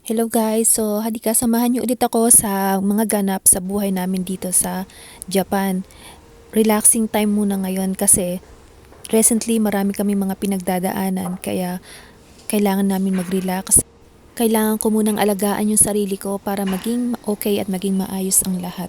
Hello guys, so halika samahan niyo ulit ako sa mga ganap sa buhay namin dito sa Japan. Relaxing time muna ngayon kasi recently marami kami mga pinagdadaanan kaya kailangan namin mag-relax. Kailangan ko munang alagaan yung sarili ko para maging okay at maging maayos ang lahat.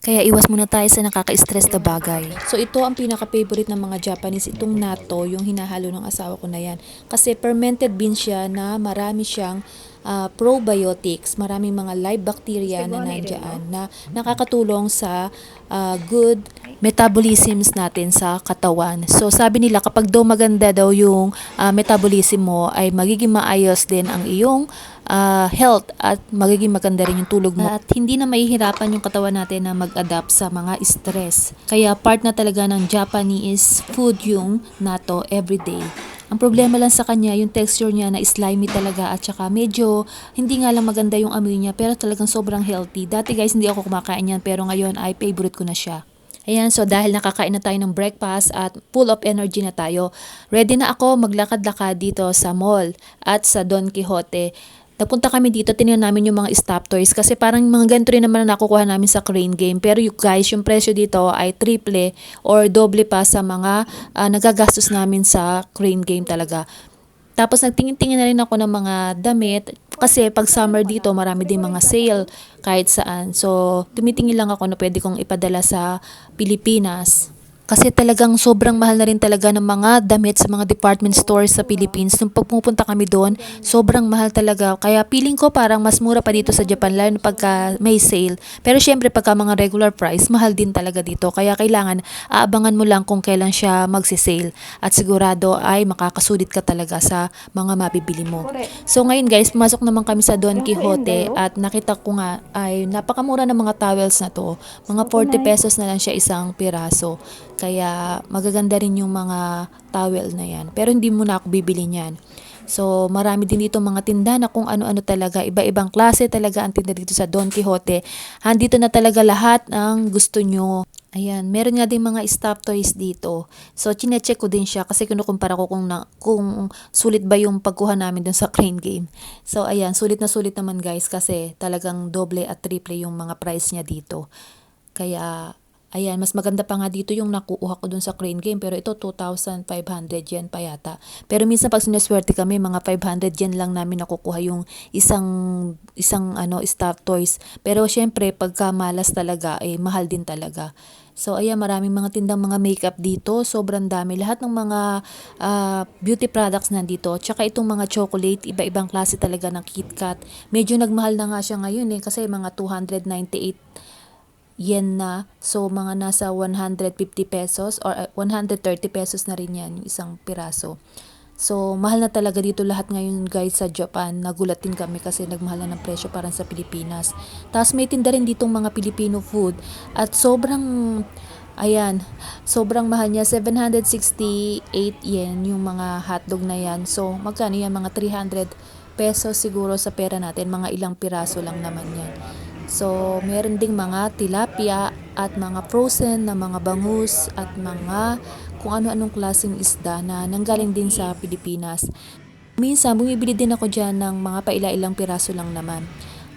Kaya iwas muna tayo sa nakaka-stress na bagay. So ito ang pinaka-favorite ng mga Japanese, itong natto, yung hinahalo ng asawa ko na yan. Kasi fermented bean siya na marami siyang ah, probiotics, maraming mga live bacteria na nandiyan na nakakatulong sa ah, good metabolisms natin sa katawan. So sabi nila kapag daw maganda daw yung ah, metabolism mo ay magiging maayos din ang iyong ah, health at magiging maganda rin yung tulog mo. At hindi na mahihirapan yung katawan natin na mag-adapt sa mga stress. Kaya part na talaga ng Japanese food yung natto everyday. Ang problema lang sa kanya, yung texture niya na slimy talaga at saka medyo hindi nga lang maganda yung amoy niya pero talagang sobrang healthy. Dati guys hindi ako kumakain yan pero ngayon ay favorite ko na siya. Ayan, so dahil nakakain na tayo ng breakfast at full of energy na tayo, ready na ako maglakad-lakad dito sa mall at sa Don Quixote. Nagpunta kami dito, tinignan namin yung mga stop toys kasi parang mga ganito rin naman na nakukuha namin sa crane game. Pero you guys, yung presyo dito ay triple or doble pa sa mga ah, nagagastos namin sa crane game talaga. Tapos nagtingin-tingin na rin ako ng mga damit kasi pag summer dito marami din mga sale kahit saan. So tumitingin lang ako na pwede kong ipadala sa Pilipinas. Kasi talagang sobrang mahal na rin talaga ng mga damit sa mga department stores sa Philippines. Nung pagpupunta kami doon, sobrang mahal talaga. Kaya feeling ko parang mas mura pa dito sa Japan lalo na pagka may sale. Pero syempre pagka mga regular price, mahal din talaga dito. Kaya kailangan aabangan mo lang kung kailan siya magsisale. At sigurado ay makakasulit ka talaga sa mga mabibili mo. So ngayon guys, pumasok naman kami sa Don Quixote at nakita ko nga ay napakamura ng mga towels na to. Mga 40 pesos na lang siya isang piraso. Kaya magaganda rin yung mga towel na yan. Pero hindi muna ako bibili niyan. So, marami din dito mga tinda na kung ano-ano talaga. Iba-ibang klase talaga ang tinda dito sa Don Quixote. Handito na talaga lahat ng gusto nyo. Ayan, meron nga din mga stop toys dito. So, chinecheck ko din siya kasi kinukumpara ko kung, na, kung sulit ba yung pagkuha namin dun sa crane game. So, ayan, sulit na sulit naman guys kasi talagang doble at triple yung mga price niya dito. Kaya, ayan, mas maganda pa nga dito yung nakuha ko dun sa crane game. Pero ito, 2,500 yen pa yata. Pero minsan pag sinaswerte kami, mga 500 yen lang namin nakukuha yung isang, isang ano, stop toys. Pero syempre, pagka malas talaga, eh, mahal din talaga. So, ayan, maraming mga tindang mga makeup dito. Sobrang dami. Lahat ng mga ah, beauty products nandito. Tsaka itong mga chocolate, iba-ibang klase talaga ng KitKat. Medyo nagmahal na nga siya ngayon eh, kasi mga 298 yen na. So, mga nasa 150 pesos or uh, 130 pesos na rin yan, yung isang piraso. So, mahal na talaga dito lahat ngayon guys sa Japan. Nagulat din kami kasi nagmahal na ng presyo parang sa Pilipinas. Tapos may tinda rin ditong mga Filipino food. At sobrang, ayan, sobrang mahal niya. 768 yen yung mga hotdog na yan. So, magkano yan? Mga 300 pesos siguro sa pera natin. Mga ilang piraso lang naman yan. So, meron ding mga tilapia at mga frozen na mga bangus at mga kung ano-anong klaseng isda na nanggaling din sa Pilipinas. Minsan, bumibili din ako dyan ng mga paila-ilang piraso lang naman.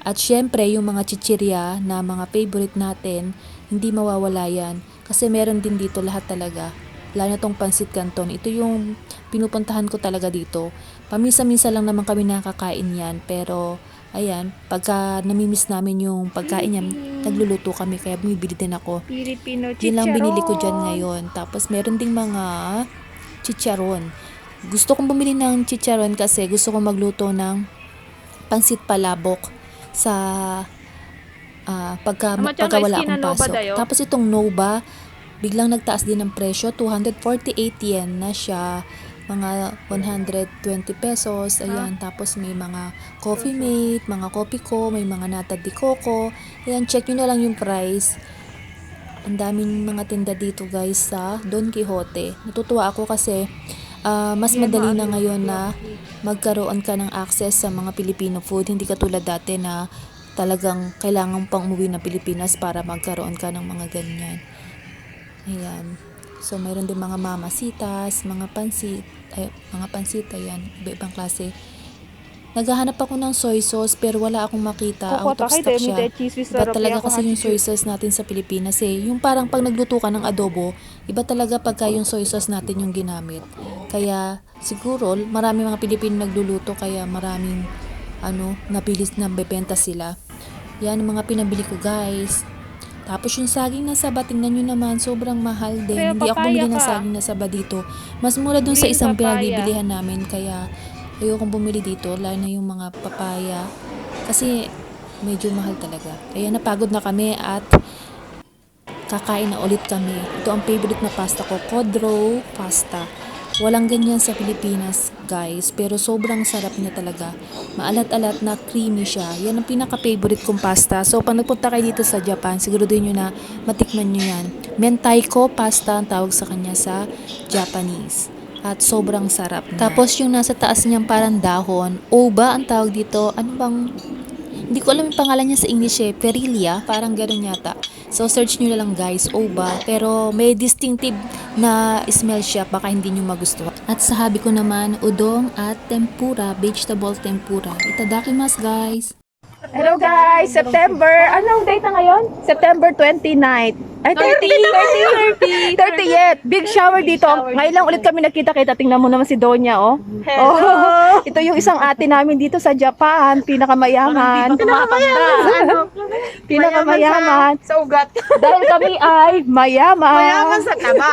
At syempre, yung mga chichirya na mga favorite natin, hindi mawawala yan. Kasi meron din dito lahat talaga. Lalo na tong pansit canton. Ito yung pinupuntahan ko talaga dito. Pamisa-misa lang naman kami nakakain yan. Pero, ayan, pagka namimiss namin yung pagkain yan, nagluluto kami. Kaya bumibili din ako. Filipino Yun lang binili ko dyan chicharon. ngayon. Tapos meron ding mga chicharon. Gusto kong bumili ng chicharon kasi gusto kong magluto ng pansit palabok sa ah, pagka, Ama, pagka wala akong Nova pasok. Tapos itong Nova, biglang nagtaas din ng presyo. 248 yen na siya. Mga 120 pesos. Ayan. Tapos may mga coffee mate, mga coffee ko, may mga nata de coco. Ayan, check nyo na lang yung price. Ang daming mga tinda dito guys sa Don Quixote. Natutuwa ako kasi ah, mas madali na ngayon na magkaroon ka ng access sa mga Filipino food. Hindi katulad dati na talagang kailangan pang umuwi ng Pilipinas para magkaroon ka ng mga ganyan. Ayan. So, mayroon din mga mamasitas, mga pansit, ay, mga pansit, ayan, iba-ibang klase. Naghahanap ako ng soy sauce pero wala akong makita. Out of stock siya. Iba talaga kasi yung soy sauce natin sa Pilipinas eh. Yung parang pag nagluto ka ng adobo, iba talaga pagka yung soy sauce natin yung ginamit. Kaya siguro marami mga Pilipino nagluluto kaya maraming ano, nabilis na bebenta sila. Yan mga pinabili ko guys. Tapos yung saging na saba, tingnan nyo naman, sobrang mahal din. Kaya Hindi ako bumili ng saging na saba dito. Mas mura dun sa isang papaya. pinagbibilihan namin. Kaya ayokong bumili dito, lalo na yung mga papaya. Kasi medyo mahal talaga. Kaya napagod na kami at kakain na ulit kami. Ito ang favorite na pasta ko, Codro pasta. Walang ganyan sa Pilipinas, guys. Pero sobrang sarap niya talaga. Maalat-alat na creamy siya. Yan ang pinaka-favorite kong pasta. So, pag nagpunta kayo dito sa Japan, siguraduhin nyo na matikman nyo yan. Mentaiko pasta ang tawag sa kanya sa Japanese. At sobrang sarap. Tapos yung nasa taas niyang parang dahon, oba ang tawag dito. Ano bang hindi ko alam yung pangalan niya sa English eh. Perilia, parang ganun yata. So, search nyo na lang guys, Oba. Pero may distinctive na smell siya, baka hindi nyo magustuhan. At sa habi ko naman, udong at tempura, vegetable tempura. Itadakimasu guys! Hello guys, September. Anong date na ngayon? September 29. Ay, 30. 30. 30 yet. Big shower dito. Ngayon lang ulit kami nakita-kita. Tingnan mo naman si Donya, oh. Oh, ito yung isang ate namin dito sa Japan. Pinakamayaman. Pinakamayaman. Ano? Pinakamayaman. Sa ugat. Dahil kami ay mayaman. Mayaman sa taba.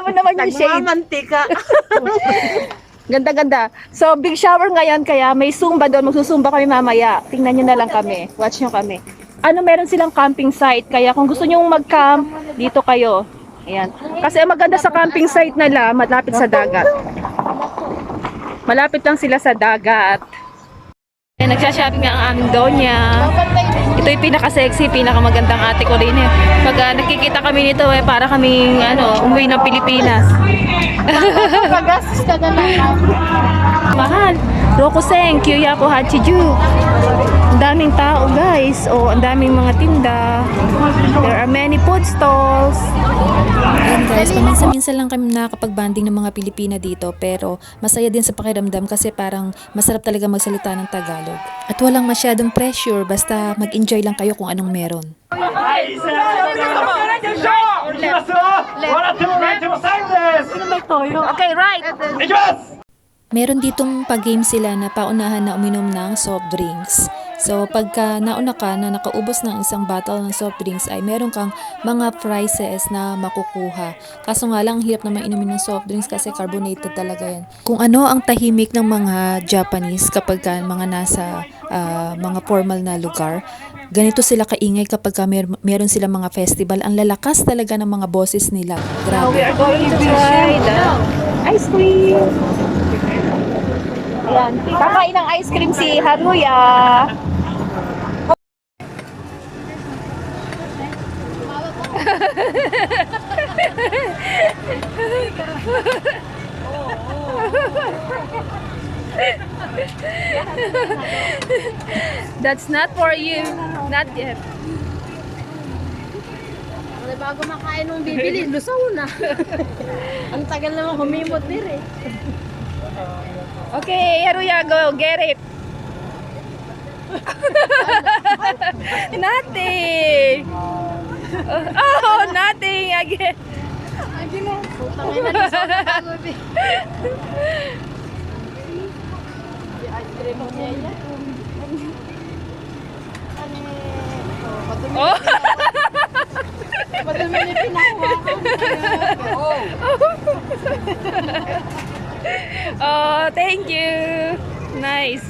Mo naman yung shade. Nagmamantika. Ganda-ganda. So, big shower ngayon, kaya may Zumba doon. Magsusumba kami mamaya. Tingnan nyo na lang kami. Watch nyo kami. Ano, meron silang camping site. Kaya kung gusto nyo mag-camp, dito kayo. Ayan. Kasi ang maganda sa camping site nila, malapit sa dagat. Malapit lang sila sa dagat. Nagsha-shopping nga ang aming donya. Ito yung pinaka-sexy, pinakamagandang ate ko rin eh. Pag ah, nakikita kami nito eh, para kaming ano, umuwi ng Pilipinas. Pagastos ka na lang. Mahal. Rokuseng, Kyuyaku Hachiju daming tao guys. O, oh, ang daming mga tinda. There are many food stalls. Ayan guys, paminsan-minsan lang kami nakakapag-banding ng mga Pilipina dito. Pero masaya din sa pakiramdam kasi parang masarap talaga magsalita ng Tagalog. At walang masyadong pressure, basta mag-enjoy lang kayo kung anong meron. Okay, right. Meron ditong pag-game sila na paunahan na uminom ng soft drinks. So, pagka nauna ka na nakaubos ng isang bottle ng soft drinks ay meron kang mga prizes na makukuha. Kaso nga lang, ang hirap naman inumin ng soft drinks kasi carbonated talaga yan. Kung ano ang tahimik ng mga Japanese kapag ka mga nasa ah, mga formal na lugar, ganito sila kaingay kapag ka mer- meron sila mga festival. Ang lalakas talaga ng mga boses nila. Now we Grabe. are going to try the ice cream. Ayan. Kakain ng ice cream si Haruya. That's not for you. Not yet. Wala bago makain ng bibili, lusaw na. Ang tagal naman humimot dir eh. Okay, Haruya, go. Get it. nothing. Oh, nothing again. Tangay na lusaw na bago eh. Ice cream mo niya yan. Oh. Madumi ni pinakuha ko. Oh. Oh, thank you. Nice.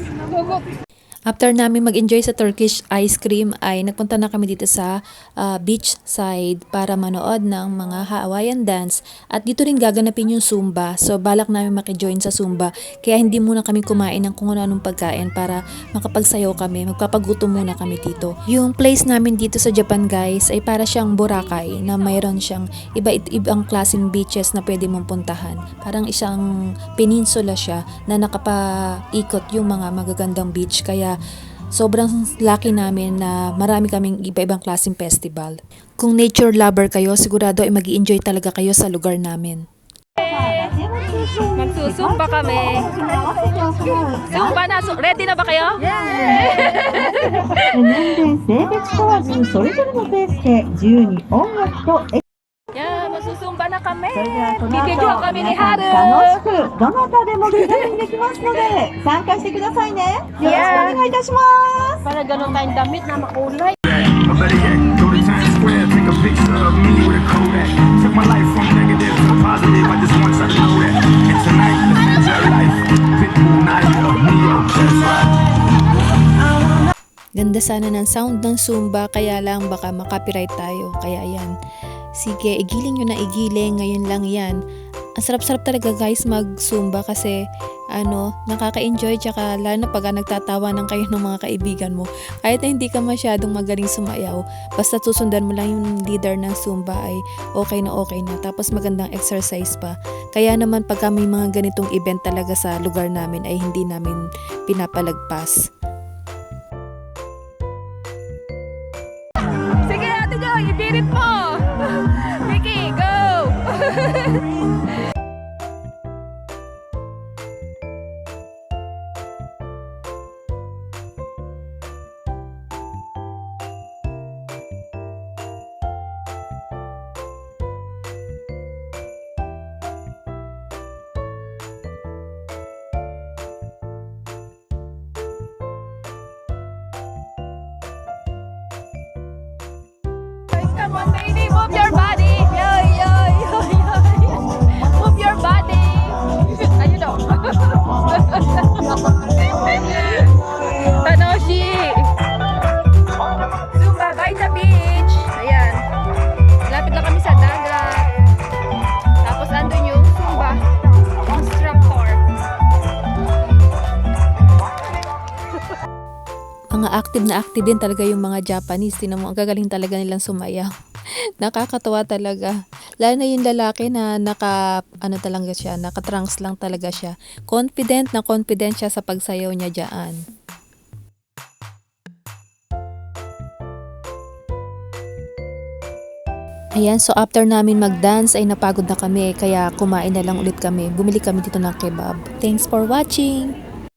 After namin mag-enjoy sa Turkish ice cream ay nagpunta na kami dito sa ah, beach side para manood ng mga Hawaiian dance at dito rin gaganapin yung Zumba. So balak namin makijoin sa Zumba kaya hindi muna kami kumain ng kung ano-anong pagkain para makapagsayaw kami. Magpapagutom muna kami dito. Yung place namin dito sa Japan guys ay para siyang Boracay na mayroon siyang iba-ibang klaseng beaches na pwede mong puntahan. Parang isang peninsula siya na nakapaikot yung mga magagandang beach kaya sobrang lucky namin na marami kaming iba-ibang klaseng festival. Kung nature lover kayo, sigurado ay mag enjoy talaga kayo sa lugar namin. Magsusumba kami. Sumba na. Su- Ready na ba kayo? 年齢、性別問わずそれぞれのペースで自由に音楽と Yeah, magsusumba na kami. それではこの Bibidyo 後 kami ni 皆さん Haru. 楽しくどなたでも気軽にできますので参加してくださいねよろしくお願いいたします Para ganun tayong damit na makulay. Or better yet, go to Times Square, take a picture of me with a Kodak. Took my life from negative to positive, I just want you to know that. And tonight, let's enjoy life. Pitbull, Nadia, Neo, that's right. Ganda sana ng sound ng Zumba kaya lang baka makapiright tayo. Kaya yan. Sige, igiling nyo na igiling. Ngayon lang yan. Ang sarap-sarap talaga guys mag-Zumba kasi ano, nakaka-enjoy tsaka lalo na pag nagtatawanan kayo ng mga kaibigan mo. Kahit na hindi ka masyadong magaling sumayaw, basta susundan mo lang yung leader ng Zumba ay okay na okay na. Tapos magandang exercise pa. Kaya naman pagka may mga ganitong event talaga sa lugar namin ay hindi namin pinapalagpas. Move your body. Yo, yo, yo, yo. Move your body. Ayun daw. Tanoshi. Zumba by the beach. Ayan. Lapit lang kami sa dagat. Tapos andun yung Zumba instructor. mga active na active din talaga yung mga Japanese. Tinan mo, ang gagaling talaga nilang sumayaw. Nakakatawa talaga. Lalo na yung lalaki na naka, ano talaga siya, naka-trunks lang talaga siya. Confident na confident siya sa pagsayaw niya dyan. Ayan, so after namin mag-dance ay napagod na kami kaya kumain na lang ulit kami. Bumili kami dito ng kebab. Thanks for watching!